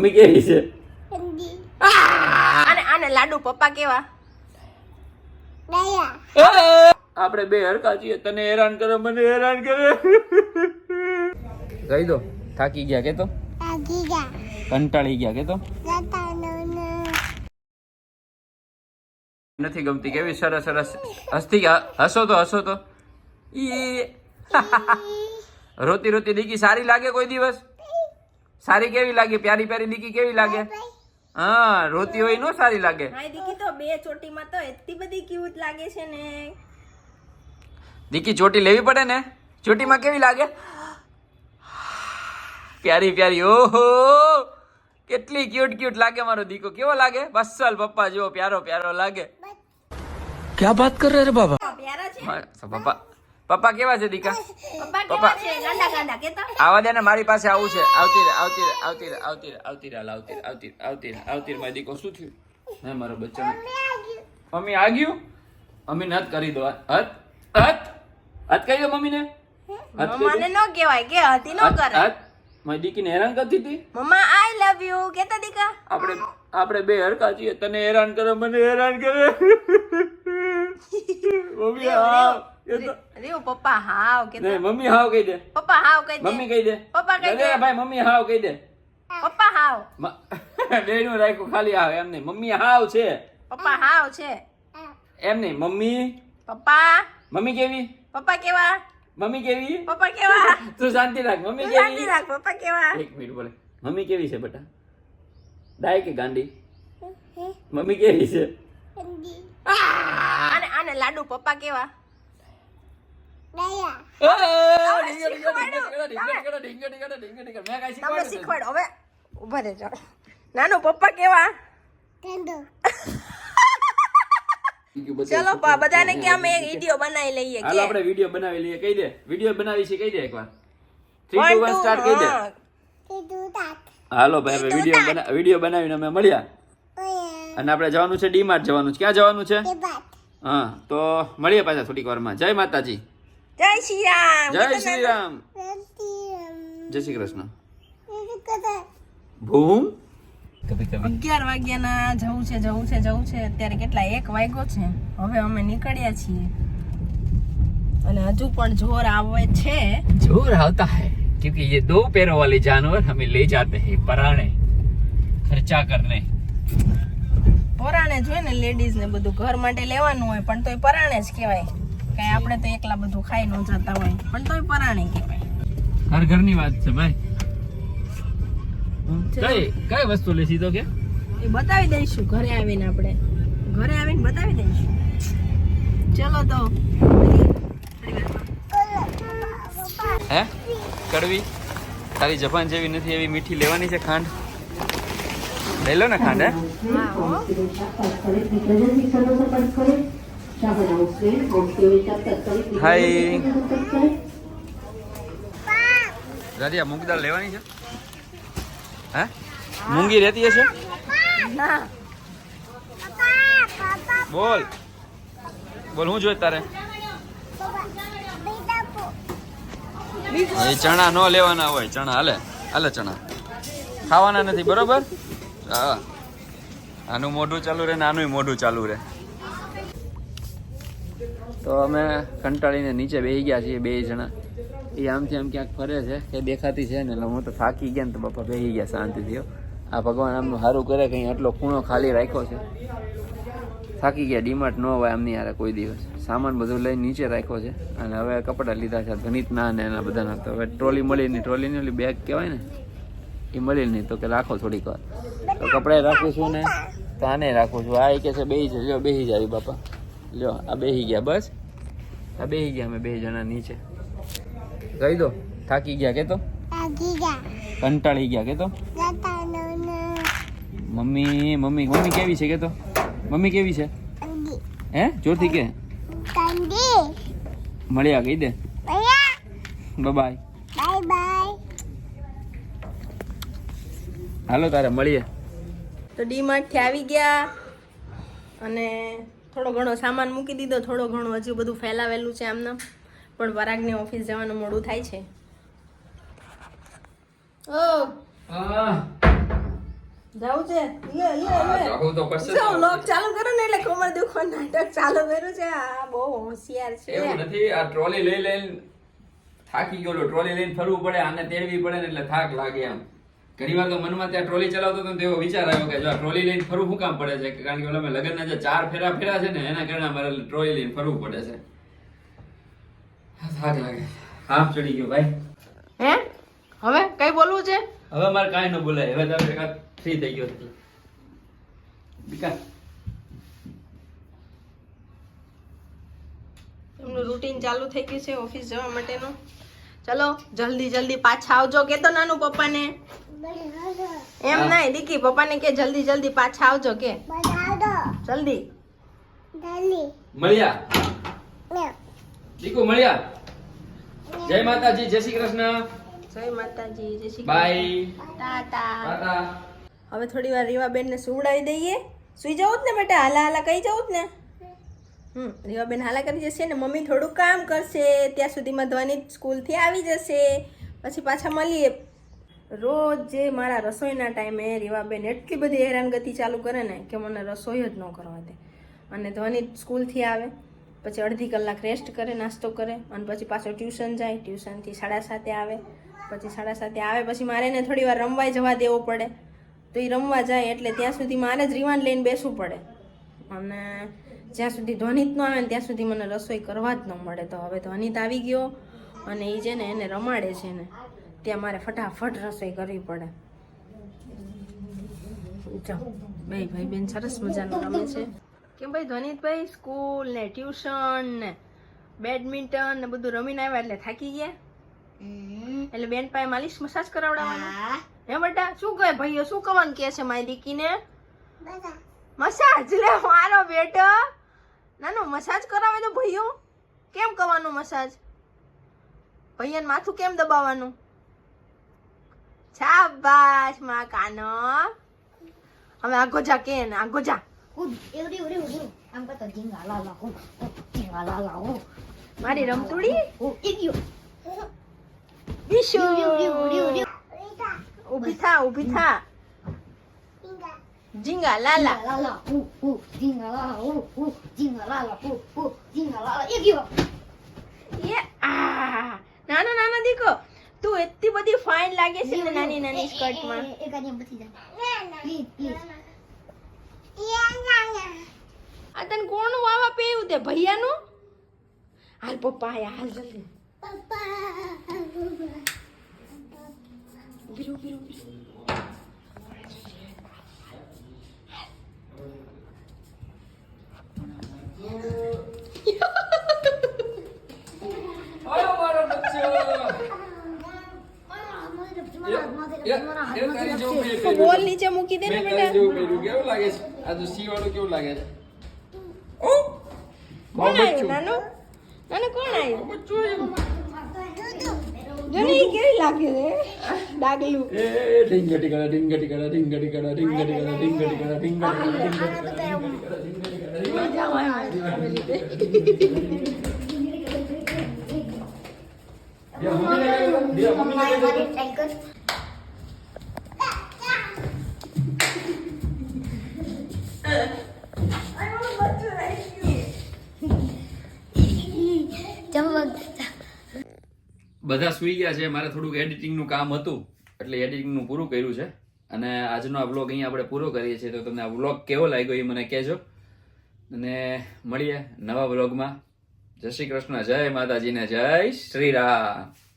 Mummy કેવી છે? અને આને લાડુ પપ્પા કેવા? આપણે બે હરકા છીએ તને હેરાન કરે મને હેરાન કરે. કહી દો. થાકી ગયા કે તો કંટાળી ગયા કે તો નથી ગમતી કેવી સરસ સરસ. હસતી હસો તો હસો તો. ઈ. રોતી રોતી દીકી સારી લાગે કોઈ દિવસ? સારી કેવી લાગે? પ્યારી પ્યારી દીકી કેવી લાગે? હા રોતી હોય નો સારી લાગે. દીકી તો બે ચોટીમાં તો એટલી બધી ક્યુટ લાગે છે ને. દીકી ચોટી લેવી પડે ને? ચોટી માં કેવી લાગે? પ્યારી પ્યારી. ઓહો! કેટલી ક્યુટ ક્યુટ લાગે મારો દીકો. કેવો લાગે? બસલ પપ્પા જો પ્યારો પ્યારો લાગે. ક્યાં વાત કર રહે બાબા? પ્યારા છે. પપ્પા પપ્પા કેવા છે દીકા? પપ્પા કેવા છે? ગાંડા ગાંડા કેતા આવા દે ને મારી પાસે આવું છે. આવતી રે આવતી રે આવતી રે આવતી રે આવતી રે આવતી રે આવતી રે આવતી રે આવતી રે મારી દીકો શું થયું? હે મારો બચ્ચો મમ્મી આ ગયું. મમ્મી નત કરી દો. હત હત હત કહી દો મમ્મીને. હત મમ્માને નો કહેવાય કે હતી નો કરે. હત મારી દીકીને હેરાન કરતી હતી? મમ્મા આઈ લવ યુ કેતા દીકા? આપણે આપણે બે હરકા છીએ. તને હેરાન કરે મને હેરાન કરે. મમ્મી તો રીવ પપ્પા હાવ કે નહીં મમ્મી હાવ કહી દે. પપ્પા હાવ કહી દે. મમ્મી કહી દે. પપ્પા કહી દે. દે. ભાઈ મમ્મી હાવ કહી દે. પપ્પા હાવ. બેનું રાખ્યું ખાલી હાવ એમ નહીં. મમ્મી હાવ છે. પપ્પા હાવ છે. એમ નહીં. મમ્મી? પપ્પા? મમ્મી કેવી? પપ્પા કેવા? મમ્મી કેવી? પપ્પા કેવા? તું શાંતિ રાખ. મમ્મી કેવી? શાંતિ રાખ પપ્પા કેવા? એક મિનિટ બોલે. મમ્મી કેવી છે બેટા? દાય કે ગાંડી? મમ્મી કેવી છે? અને આને લાડુ પપ્પા કેવા? તમને શીખવાડ. હવે ઊભા રહેજો. નાનું પપ્પા કેવા? ચલો બધાને કે અમે એક વિડિયો બનાવી લઈએ હાલો આપણે વિડિયો બનાવી લઈએ. કહી દે. વિડિયો બનાવી છે કહી દે એકવાર. 3 One, 2 1 સ્ટાર્ટ કહી દે. હાલો ભાઈ ભાઈ વિડિયો બના વિડિયો બનાવીને અમે મળ્યા. અને આપણે જવાનું છે ડીમાર્ટ જવાનું છે. ક્યાં જવાનું છે? હા તો મળીએ પાછા થોડીક વારમાં. જય માતાજી. જય શ્રી રામ જય શ્રી રામ જય શ્રી કૃષ્ણ ભૂમ કભી કભી અગિયાર વાગ્યાના જવું છે જવું છે જવું છે અત્યારે કેટલા એક વાગ્યો છે હવે અમે નીકળ્યા છીએ અને હજુ પણ જોર આવે છે जोर आता है क्योंकि ये दो पैरों वाले जानवर हमें ले जाते हैं पराने खर्चा करने પરાણે જોઈએ ને લેડીઝ ને બધું ઘર માટે લેવાનું હોય પણ તોય પરાણે જ કહેવાય કઈ આપણે તો એકલા બધું ખાઈ ન જતા હોય. પણ તોય પરાણે કહેવાય. હર ઘરની વાત છે ભાઈ. કઈ કઈ વસ્તુ લેસી તો કે? એ બતાવી દઈશું ઘરે આવીને આપણે. ઘરે આવીને બતાવી દઈશું. ચલો તો. હે? કડવી? તારી જપાન જેવી નથી એવી મીઠી લેવાની છે ખાંડ? લઈ લો ને ખાંડ હે. હા દાદી હાય રાધિયા મૂંગ દાળ લેવાની છે હે મૂંગી રહેતી હશે બોલ બોલ હું જોઈએ તારે એ ચણા ન લેવાના હોય ચણા હાલે હાલે ચણા ખાવાના નથી બરોબર હા આનું મોઢું ચાલુ રહે ને આનું મોઢું ચાલુ રહે તો અમે કંટાળીને નીચે બેસી ગયા છીએ બે જણા. એ આમથી આમ ક્યાંક ફરે છે કે દેખાતી છે ને એટલે હું તો થાકી ગયા ને તો બાપા બેસી ગયા શાંતિથી. આ ભગવાન આમનું સારું કરે કંઈ આટલો ખૂણો ખાલી રાખ્યો છે. થાકી ગયા, ડીમાર્ટ ન હોય આમની યાર કોઈ દિવસ. સામાન બધું લઈને નીચે રાખ્યો છે અને હવે કપડાં લીધા છે ગણિતના ને એના બધાના. તો હવે ટ્રોલી મળી નહીં, ટ્રોલીની ઓલી બેગ કહેવાય ને, એ મળી નહીં, તો કે રાખો થોડીક વાર. તો કપડાં છું ને તો આને રાખું છું. આ કે છે, બેહી જજો બેસી જાય બાપા. લ્યો આ બેહી ગયા બસ? આ બેહી ગયા અમે બે જણા નીચે. કહી દો થાકી ગયા કે તો? કંટાળી ગયા કે તો? મમ્મી મમ્મી મમ્મી કેવી છે કે તો? મમ્મી કેવી છે? હે જોરથી કે? મળ્યા કહી દે. બાય હાલો તારે મળીએ. તો ડીમાર્ટથી આવી ગયા અને થોડો ઘણો સામાન મૂકી દીધો થોડો ઘણો હજુ બધું ફેલાવેલું છે આમનામ પણ વરાગને ઓફિસ જવાનું મોડું થાય છે. ઓ. જાવું છે. લે લે લે. તો પડશે જો લોક ચાલુ કરો ને એટલે કમર દુખો નાટક ચાલુ કર્યું છે. આ બહુ હોશિયાર છે. એવું નથી આ ટ્રોલી લઈ લઈને થાકી ગયો ટ્રોલી લઈને ફરવું પડે આને તેડવી પડે ને એટલે થાક લાગે એમ ઘણી વાર તો મનમાં ત્યાં ટ્રોલી ચલાવતો હતો તેવો એવો વિચાર આવ્યો કે જો આ ટ્રોલી લઈને ફરવું શું કામ પડે છે? કારણ કે ઓલા મેં લગ્નના જે ચાર ફેરા ફેરા છે ને એના કારણે અમારે ટ્રોલી લઈને ફરવું પડે છે. થાક લાગે. હા ચડી ગયો ભાઈ. હે? હવે કઈ બોલવું છે? હવે મારે કાંઈ ન બોલાય. હવે તમે એકાદ ફ્રી થઈ ગયો વિકાસ. એમનું રૂટીન ચાલુ થઈ ગયું છે ઓફિસ જવા માટેનું. ચલો જલ્દી જલ્દી પાછા આવજો કે તો નાનું પપ્પાને. એમ નહીં દીકી પપ્પાને કે જલ્દી જલ્દી પાછા આવજો કે. જલ્દી. મળ્યા. દીકુ મળ્યા. જય માતાજી જય શ્રી કૃષ્ણ. જય માતાજી જય શ્રી બાય. ટાટા. ટાટા. હવે થોડી વાર રીવાબેન ને સુવડાવી દઈએ. સુઈ જવું જ ને બેટા? હાલા હાલા કહી જવું જ ને? હમ રીવાબેન હાલા કરી જશે ને મમ્મી થોડું કામ કરશે ત્યાં સુધીમાં ધ્વનિ સ્કૂલથી આવી જશે. પછી પાછા મળીએ. રોજ જે મારા રસોઈના ટાઈમે રીવાબેન એટલી બધી હેરાનગતિ ચાલુ કરે ને કે મને રસોઈ જ ન કરવા દે. અને ધ્વનિ સ્કૂલથી આવે, પછી અડધી કલાક રેસ્ટ કરે, નાસ્તો કરે, અને પછી પાછો ટ્યુશન જાય. ટ્યુશનથી સાડા સાતે આવે, પછી સાડા સાતે આવે, પછી મારે એને થોડી વાર રમવાય જવા દેવો પડે. તો એ રમવા જાય એટલે ત્યાં સુધી મારે જ રીવાન લઈને બેસવું પડે. અને જ્યાં સુધી ધ્વનિત ન આવે ને ત્યાં સુધી મને રસોઈ કરવા જ ન મળે. તો હવે ધ્વનિત આવી ગયો, અને એ છે ને એને રમાડે છે ને ત્યાં મારે ફટાફટ રસોઈ કરવી પડે. જો બે ભાઈ બેન સરસ મજાનું રમે છે. કેમ ભાઈ ધ્વનિતભાઈ સ્કૂલ ને ટ્યુશન ને બેડમિન્ટન ને બધું રમીને આવ્યા એટલે થાકી ગયા? એટલે બેન પાસે માલિશ મસાજ કરાવડાવવાનો? હે. બટા શું કહે ભાઈઓ શું કહેવાનું કે છે મારી દીકીને મસાજ લે મારો બેટો. નાનો મસાજ કરાવે તો ભાઈઓ. કેમ કરવાનું મસાજ? ભૈયાને માથું કેમ દબાવવાનું? શાબાશમાં કાનો. હવે આગો જા કે ને આગો જા મારી રમતુડી? ઈશુ. ઊભી થા ઊભી થા. ઝીંગા લાલા. એ આ. નાનો નાનો દીકો તું એટલી બધી ફાઇન લાગે છે ને નાની નાની સ્કર્ટમાં આ તને કોણનું વાવા પેયું તે? ભૈયાનું? હાલ પપ્પા આયા હાલ જલ્દી. પપ્પા રહો, ઊભી રહો, ઊભી રહો. આયો મારો બચ્ચો બોલ નીચે મૂકી દે ને મેં બેટા તારી જેવું કર્યું. કેવું લાગે છે આ તો સી વાળું કેવું લાગે છે ઓ કોણ આવ્યું નાનું નાનું કોણ આવ્યું જો ને ઈ કેવી લાગે છે ડાગલું એ ઢીંગટી કરા ઢીંગટી કરા ઢીંગટી કરા ઢીંગટી કરા ઢીંગટી કરા ઢીંગટી કરા ઢીંગટી કરા બધા સુઈ ગયા છે. મારે થોડુંક એડિટિંગનું કામ હતું, એટલે એડિટિંગનું પૂરું કર્યું છે. અને આજનો આ બ્લોગ અહીંયા આપણે પૂરો કરીએ છીએ. તો તમને આ બ્લોગ કેવો લાગ્યો એ મને કહેજો. અને મળીએ નવા બ્લોગમાં જય શ્રી કૃષ્ણ. જય માતાજીને જય શ્રી રામ.